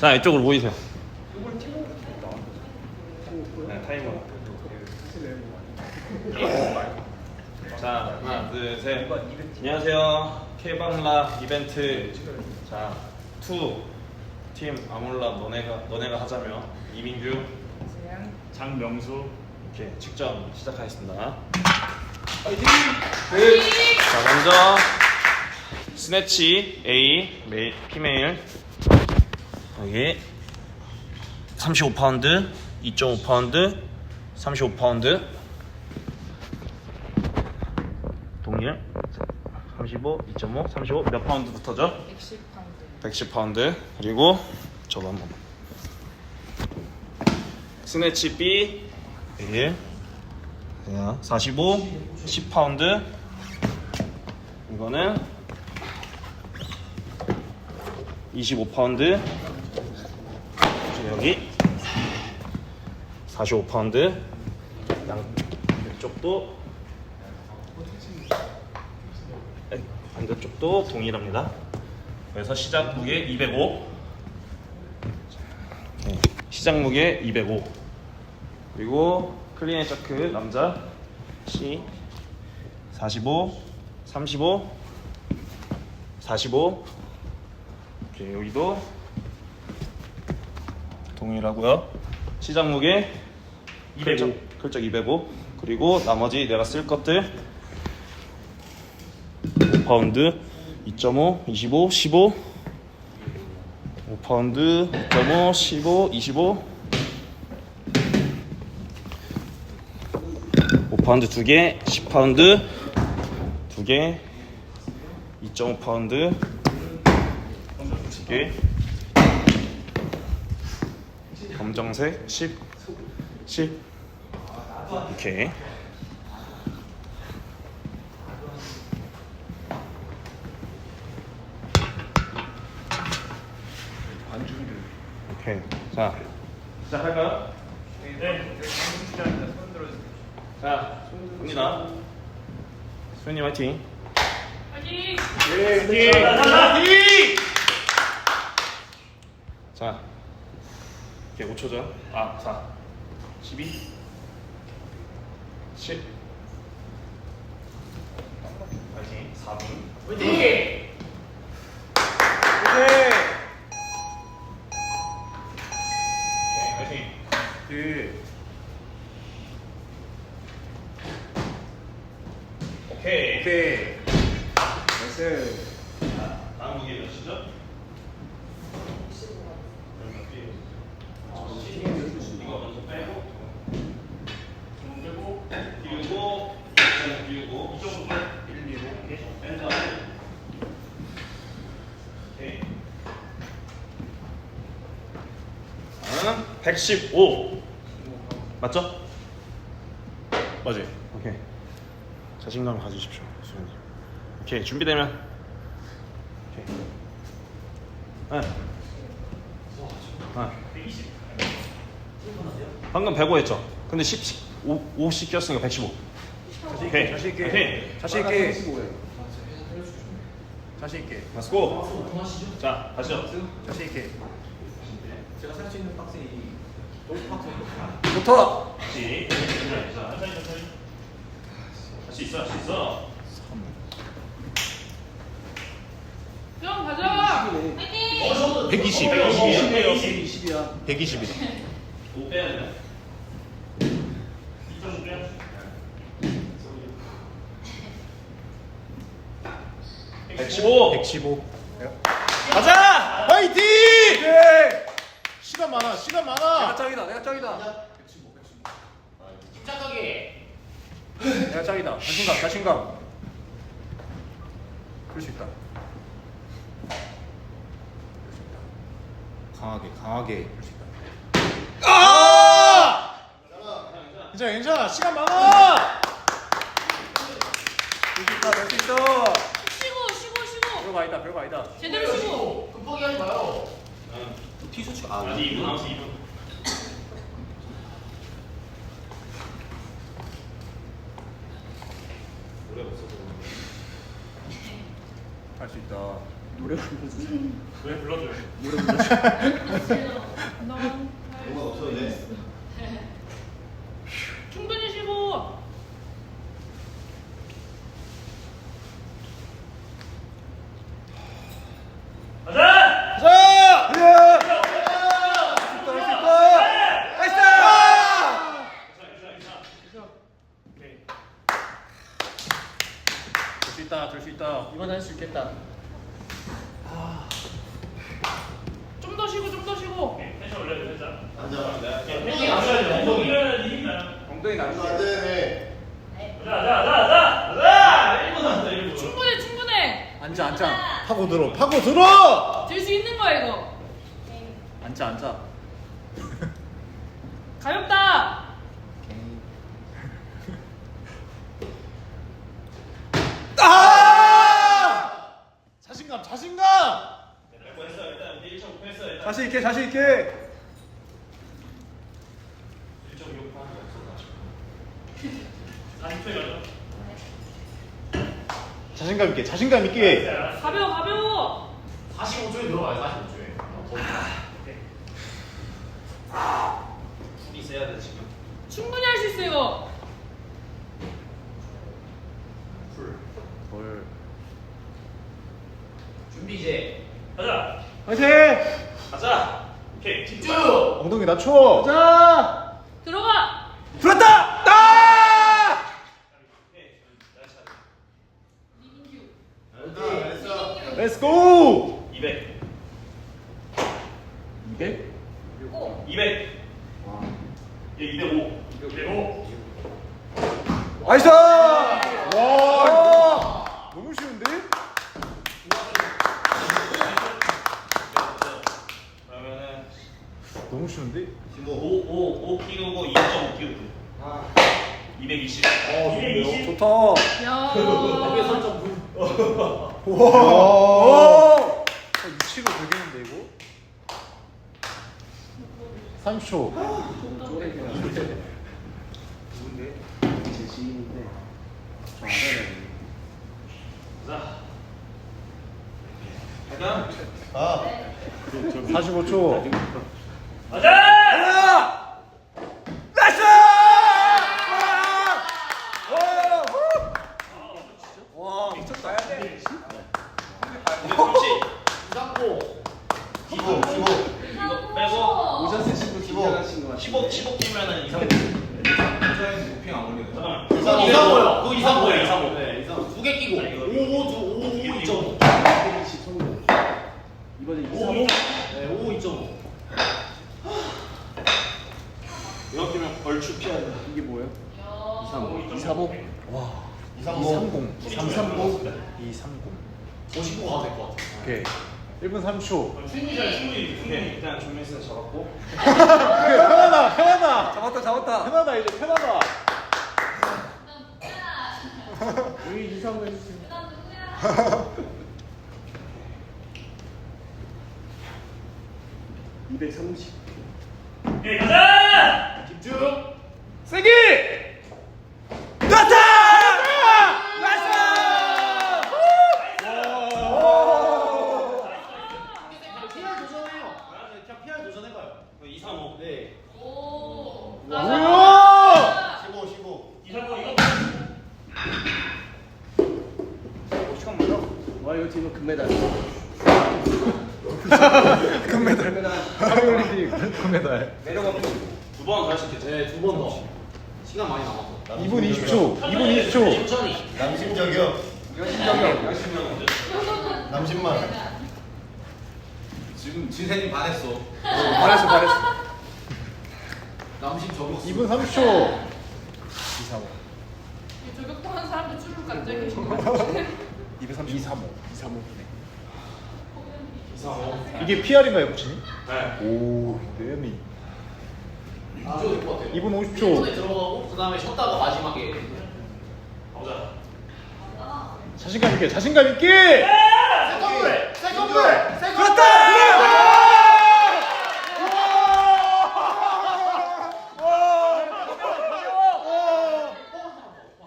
자 이쪽으로 모이세요. 네, 타이머. 자 하나 둘 셋. 안녕하세요. K방라 이벤트 자투팀 아몰라 너네가 너네가 하자며 이민규 장명수 이렇게 직접 시작하겠습니다. 자 먼저 스네치 A 메일 피메일 여기 35파운드 2.5파운드 35파운드. 동일. 35 2.5 35 몇 파운드부터죠? 110파운드. 110파운드. 그리고 저거 한번 스네치 B. 1 45 10파운드. 이거는 25파운드. 여기. 45파운드. 양쪽도. 반대쪽도 동일합니다. 그래서 시작 무게 205 네, 시작 무게 205 그리고 클리엔 자크 남자 C 45 35 45 이렇게 여기도 동일하고요. 시작 무게 205 클적 205 그리고 나머지 내가 쓸 것들. 5파운드 2.5 25 15 5파운드 2.5 15 25 5파운드 2개 10파운드 2개. 2.5파운드 2개. 검정색 10 10 오케이. 오케이. 자. 시작할까요? 네. 장수장입니다 손 들어주세요 자 갑니다 수현님 화이팅 자 이렇게 5초 전. 아, 4. 12. 10. 파이팅. 4분. 파이팅. 오케이. 오케이 나이스 자, 다음 무게 몇이죠? 이거 먼저 빼고 좀 빼고 비우고 이쪽은 비우고 이쪽으로 1, 2, 5 이렇게 뺀 다음에 오케이 다음 115 맞죠? 맞아요. 오케이. 자신감 가지십시오 수현님. 오케이 준비되면. 오케이. 네. 네. 방금 105 했죠? 근데 10, 5, 50 꼈으니까 115 오케이. 자신 있게. 오케이. 자신 있게. 자신 있게. Let's go 자 가시죠. 자신 있게 제가 살 수 있는 박스에 이 골프 박스 좋다 다시 자 천천히 천천히 할수 있어 할 수 있어. 형 가자 화이팅 120 120 120이야 120이다 5 빼야 돼? 2.5 빼야 115 115 가자! 화이팅! 시간 많아 시간 내가 많아 짱이다 내가 짱이다. 내가 짱이다. 자신감 자신감 그럴 수 있다. 강하게 강하게. 그럴 수 있다. 아! 괜찮아 괜찮아. 시간 많아. 될수 있다 될 수 있어. 쉬고 쉬고 쉬고. 별거 아니다 별거 아니다. 제대로 쉬고. 급하게 하지 마요. 응. 티셔츠가 아 아직 2분 남았어 2분 오래 없어서 할 수 있다 노래 불러주세요. 왜 불러줘요? 노래 불러주세요. 넌 뭐가 없어도 돼. 충분히 쉬고. 가자! 가자! 예! 할수 있다, 할수 있다! 나이스! 될수 있다, 될 수 있다. 이번 할 수 있겠다. 좀 더 쉬고 좀 더 쉬고. 텐션 올려야 돼, 텐션. 앉아. 내가 텐션 올려야 돼, 엉덩이. 엉덩이 이거 나중에. 안 되네. 가자, 가자, 가자! 가자! 1분 남았다, 1분. 충분해 충분해. 앉아, 앉아. 파고 들어. 파고 들어. 들 수 있는 거야 이거. 앉아, 앉아. 가볍다. 아! 자신감, 자신감. 했어, 일단 1.5 했어, 일단. 자신 있게, 자신 있게. 1.6 하는 게 없어, 나. 40초 열어. 자신감 있게, 자신감 있게. 가벼워 가벼워. 45초에 들어가요. 45초에. 풀이 세야 돼, 지금. 충분히 할 수 있어 이거. 뭘. 준비 이제. 가자! 화이팅! 가자! 오케이, 집중! 엉덩이 낮춰. 가자! 들어가. 들었다! 따! 오케이, 날 차례. Go. 200. 200? 200. 얘 205. 205. 나이스! 와! 너무 쉬운데? 그러면은 너무 쉬운데? 5, 5, 5 키우고 2.5 키우고. 220. 어, 220. 좋다. 야. 이게 설정 와! 어, 위치로 되겠는데 이거? 30초. 제 지인인데 좀 알아야 자. 가자. 아. 45초. 가자! 나이스! 와, 미쳤다. 230. 기고, 기고. 이거 빼고 오셨을 신도 긴장하신 15, 15 끼면은 이상. 도핑 안 걸리네. 잠깐만. 이상, 이상 뭐요? 그거 이상 뭐예요? 이상 뭐. 네, 이상. 두 개 끼고. 아, 이거. 5, 5, 5, 2.5. 이번에 5, 2. 네, 5, 2.5. 이거 끼면 얼추 피해야 돼. 이게 뭐예요? 235. 235? 와. 230. 230. 230. 55 가도 될 것 같아. 오케이. 1분 30초. 충분히 잘 충분히. 오케이. 일단 조민수 잡았고. 편하다, 편하다. 잡았다, 잡았다. 편하다, 이제 편하다. 여기 235 해주세요. 오케이, 가자! 집중. 세게! 났다! 나이스! 피할 도전해요. 그냥 피할 도전해봐요. 2, 3, 5. 네. 오. 뭐야? 15, 15. 2, 3, 5 이거. 시간 맞아? 와 이거 지금 금메달. 금메달. 파리올림픽 금메달. 두번 더할수 있겠지. 네, 두 번 더. 시간 많이 남았어. 2분 20초. 2분 20초. 천천히. 남심 저격. 남심만. 지금 진세님 반했어. 잘했어, 잘했어. 남신 저거. 2분 30초. 235. 저격당한 사람들 줄을 앉아 계신 거 같은데. 230. 235. 235. 이게 PR인가요, 코치님? 네. 오, 네미. 아, 같아요. 2분 1분에 50초. 들어가고 그 다음에 쉬었다가 마지막에 가보자. 자신감 있게, 자신감 있게! 세컨블! 세컨블! 그렇다!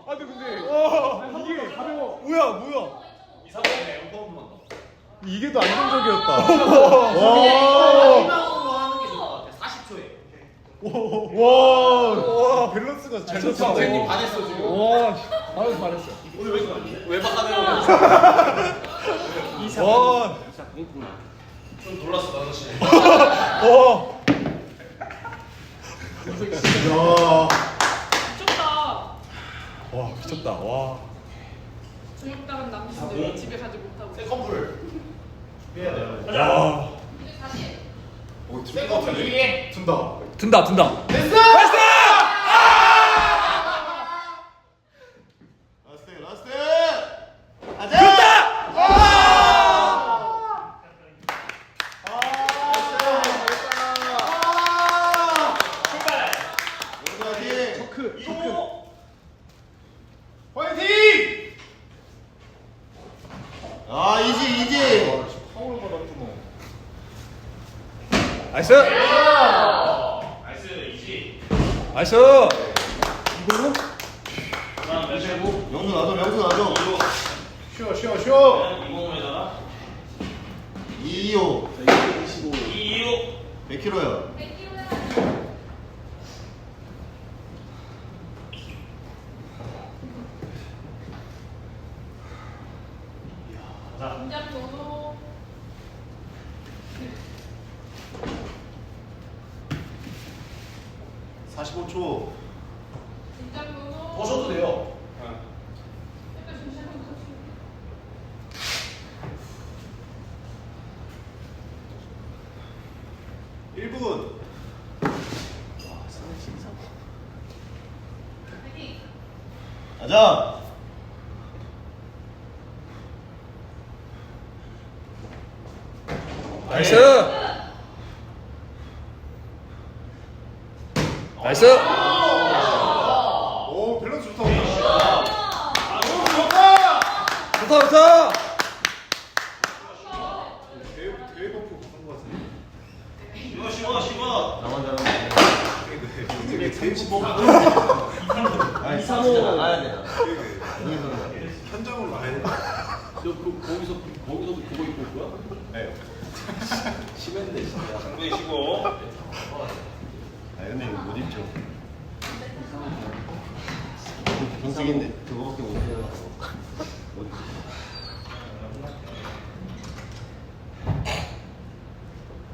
아, 근데 근데. 이게 가벼워. 뭐야, 뭐야. 2, 3, 5. 이게 와. 마지막으로 하는 게 좋을 것 같아. 40초에. 와. 와 밸런스가 잘 좋다. 잡혔다. 쟤님 반했어 지금. 와. 잘했어 잘했어. 오늘 왜 외박하느라고. 와. 좀 놀랐어 나 사실 와. 야. 미쳤다. 와 미쳤다. 와. 저녁당은 남친들 집에 가지 못하고. 세컨풀. 준비해야 돼요. 와. 이제 다시. 둔다. 든다 든다. 됐어! 라스트, 라스트. 가자. 출발. 초크. 이거 화이팅! 아, 이지, 이지. 파울 받았구나. 나이스. 나이스 이지 나이스. 이걸로? 명수 놔줘, 명수. 이거 쉬어 쉬어 쉬어. 이공에다가 225. 이이오 100kg야. 1분. 와, 상대 진짜. 가자. 나이스. 나이스. 오, 밸런스 좋다. 오늘. 아, 너무 좋다. 좋다, 좋다. 못 입죠. 경직인데 그거밖에 못 해요. 못입죠.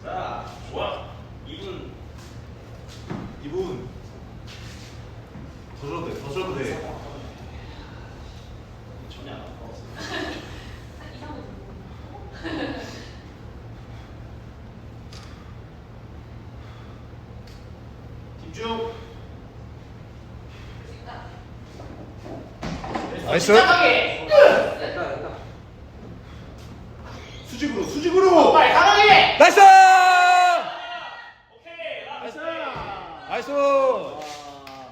자 좋아 2분 이분 더 줘도 돼, 더 줘도 돼. 전혀 안 아파 집중. 나이스. 수직으로, 수직으로. 빨리 강하게. 나이스. 오케이 나이스 나이스.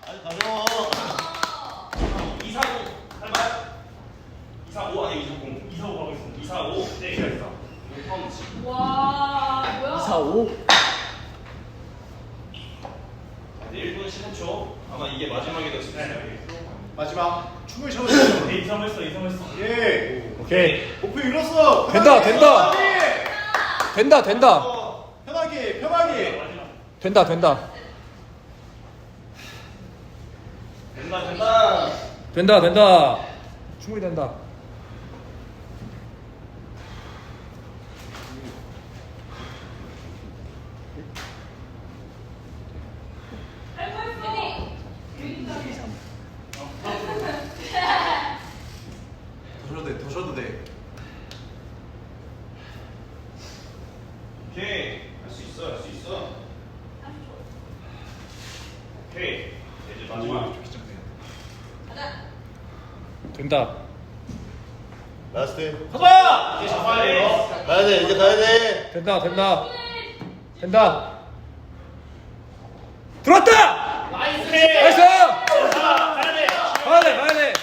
아니 가져. 245 할까요? 245 아니 240 245 가고 있습니다 245네245 펀치 와 뭐야? 4 5. 네, 1분 15초 아마 이게 마지막이 될 수도 있어요 마지막 춤을 춰주세요. 네, 이상했어 이상했어 예. 오케이. 목표 이뤘어. 된다, 편하게, 된다. 편하게. 된다 된다. 어, 편하게, 편하게. 된다 된다. 된다 된다 된다 된다. 충분히 된다. 할거 있어. 더 쉬어도 돼, 더 쉬어도 돼. 오케이 할 수 있어 할 수 있어 오케이 이제 마지막 가자. 된다. 라스트. 가자 이제 잡아야 돼요 가야 돼, 이제 가야 돼. 된다 된다. 된다. 들어왔다. 나이스 나이스. 자 가야 돼 가야 돼